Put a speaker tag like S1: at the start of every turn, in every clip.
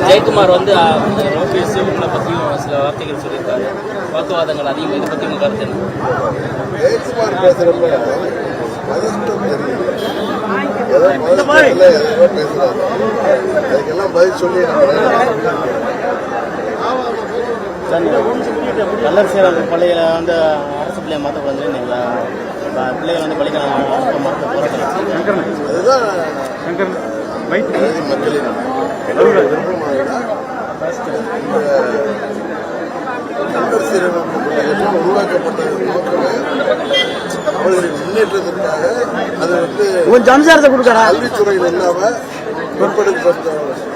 S1: ஜெயக்குமார் வந்து லோகேஷ் இவங்களை பற்றியும் சில வார்த்தைகள் சொல்லியிருக்காரு. வாக்குவாதங்கள் அதிகம் இதை பற்றி உங்கள் கருத்து என்ன?
S2: ஜெயக்குமார் அதுக்கெல்லாம் பதில் சொல்லி
S3: கல்லர் சேர பள்ளியில் வந்து அரசு பிள்ளையை மாற்றக்கூடாது இல்லைங்களா பிள்ளைகள் வந்து பள்ளிக்கான மாற்ற போராட்டம்.
S2: அதுதான் அதாவது மக்களின் விருப்பமாக கண்டர் சீரமைப்பு பள்ளிகள் உருவாக்கப்பட்டது நோக்கமே அவர்களின் முன்னேற்றத்திற்காக அது வந்து கல்வித்துறையில் இல்லாம பிற்படுத்தப்பட்ட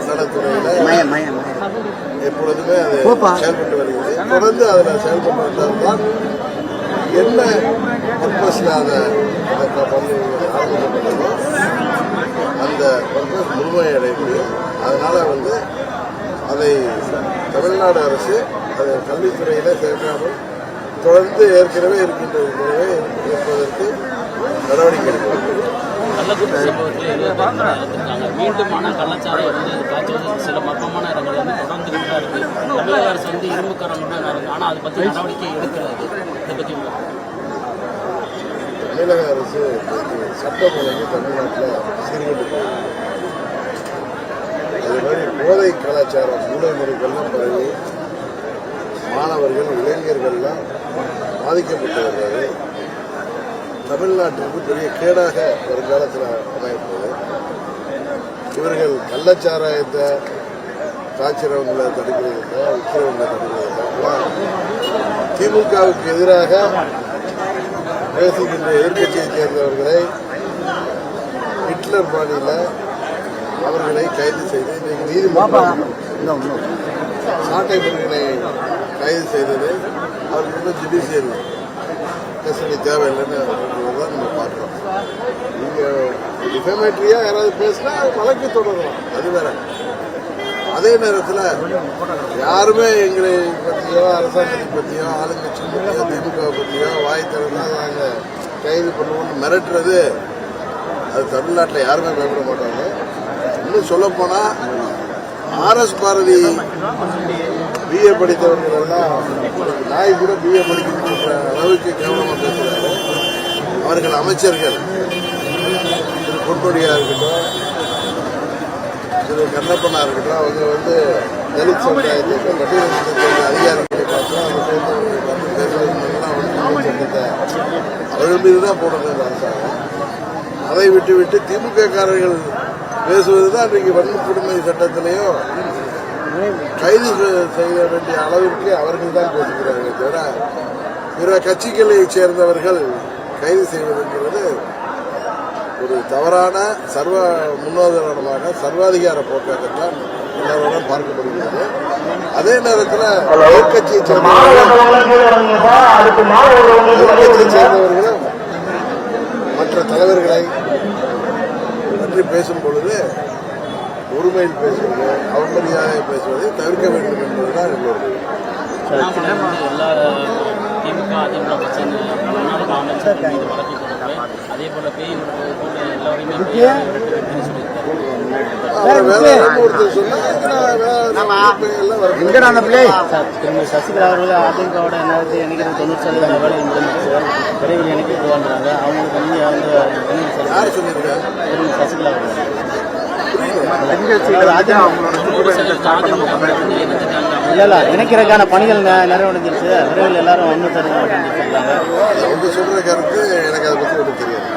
S2: நலத்துறையில எப்பொழுதுமே அது. செயல்பட்டு வருகிறது. தொடர்ந்து அதில் செயல்பட்டு வந்தால்தான் என்ன பர்பஸ்ல அதை அந்த ஆரம்பிக்கப்பட்டதோ அந்த பர்பஸ் முழுமையடைந்து அதனால் வந்து அதை தமிழ்நாடு அரசு அதை கல்வித்துறையில் சேர்க்காமல் தொடர்ந்து ஏற்கனவே இருக்கின்ற முறையை இருப்பதற்கு நடவடிக்கை எடுக்கிறது.
S1: கள்ளக்குறிச்சி சம்பவத்தில் மீண்டும் ஆனால் கள்ளச்சாலை வந்து காய்ச்சல் சில மர்மமான இடங்கள் வந்து தொடர்ந்து தான் இருக்கு. தமிழக அரசு வந்து இரும்பு கரம் தான் ஆனால் அதை பற்றி நடவடிக்கை எடுக்கிறது இதை பற்றி
S2: தமிழக அரசு சட்டம் ஒழுங்கு தமிழ்நாட்டில் சீர்கட்டு போகுது அது மாதிரி போதை கலாச்சாரம் மூலமுறைகள்லாம் பரவி மாணவர்கள் இளைஞர்கள்லாம் பாதிக்கப்பட்டு வருவது தமிழ்நாட்டிற்கு பெரிய கேடாக வருங்காலத்தில் அமையப்போகுது. இவர்கள் கள்ளச்சாராயத்தை காய்ச்சறவங்களை தடுக்கிறதுல விற்கிறவங்களை தடுக்கிறதுல திமுகவுக்கு எதிராக பேசுகின்ற எதிர்க்கட்சியைச் சேர்ந்தவர்களை ஹிட்லர் பாணியில் அவர்களை கைது செய்து இன்றைக்கு நீதிமன்றம் சாட்டை கைது செய்தது. இன்னும் ஜுடிஷியல் கஸ்டடி தேவையில்லைன்னு தான் நம்ம பார்க்குறோம். நீங்கள் டிஃபமேட்ரியாக யாராவது பேசினா வழக்கு தொடரலாம் அது வேற. அதே நேரத்தில் யாருமே எங்களை பற்றியோ அரசாங்கத்தை பற்றியோ ஆளுங்கட்சி பற்றியோ திமுக பற்றியோ வாய் திறந்தா நாங்கள் கைது பண்ணுவோம்னு மிரட்டுறது அது தமிழ்நாட்டில் யாருமே பயப்பட மாட்டாங்க. இன்னும் சொல்லப்போனால் ஆர்எஸ் பாரதி பிஏ படித்தவர்கள்லாம் நாய் கூட பிஏ படிக்கின்ற அளவுக்கு கேவலமாக பேசுகிறாரு அவர்கள் அமைச்சர்கள். திரு பொன்முடியாக இருக்கட்டும் திரு கண்ணப்பனா இருக்கட்டும் அவங்க வந்து தலித் சமுதாயத்துக்கு பட்டியலினத்தை சேர்ந்த அதிகாரிகளை பார்த்தோம் அதை பார்த்து வந்து அவர்கள் மீது தான் போடுறது அரசாங்கம். அதை விட்டு விட்டு திமுக காரர்கள் பேசுவது தான் இன்றைக்கு வன்கொடுமை சட்டத்திலேயோ கைது செ- செய்ய வேண்டிய அளவிற்கு அவர்கள் தான் பேசுகிறார்கள் தவிர பிற கட்சிகளை சேர்ந்தவர்கள் கைது செய்வதென்றது ஒரு தவறான சர்வ முன்னோதாரணமாக சர்வாதிகார போக்காகத்தான் எல்லாரும் பார்க்கப்படுகிறது. அதே நேரத்தில் எதிர்கட்சியை சேர்ந்தவர்களும் மற்ற தலைவர்களை பேசும் பொழுது ஒருமையில் பேசுவது அவமரியாதை பேசுவதை தவிர்க்க வேண்டும் என்பதுதான் எங்களுடைய
S1: திமுக அதிமுக கொடுக்குறேன் அதே போல பேய்
S3: திரும்ப சசிகலா அவர்கள் அதிமுகவோட என்னது எனக்கு தொண்ணூறு சதவீத வேலை முடிஞ்சிச்சு விரைவில் எனக்கு போவாங்க அவங்களுக்கு வந்து
S2: யார் சொல்லியிருக்காங்க
S3: திரும்ப சசிகலா
S1: இணைஞ்சிட்டாங்க
S3: இல்ல இல்ல. இணைக்கிறதுக்கான பணிகள் நெ- நிறைவடைஞ்சிருச்சு. விரைவில் எல்லாரும் ஒன்று தருங்க அப்படின்னு சொல்றாங்க.
S2: அவங்க சொல்ற கருத்து எனக்கு அதை பத்தி ஒன்றும் தெரியாது.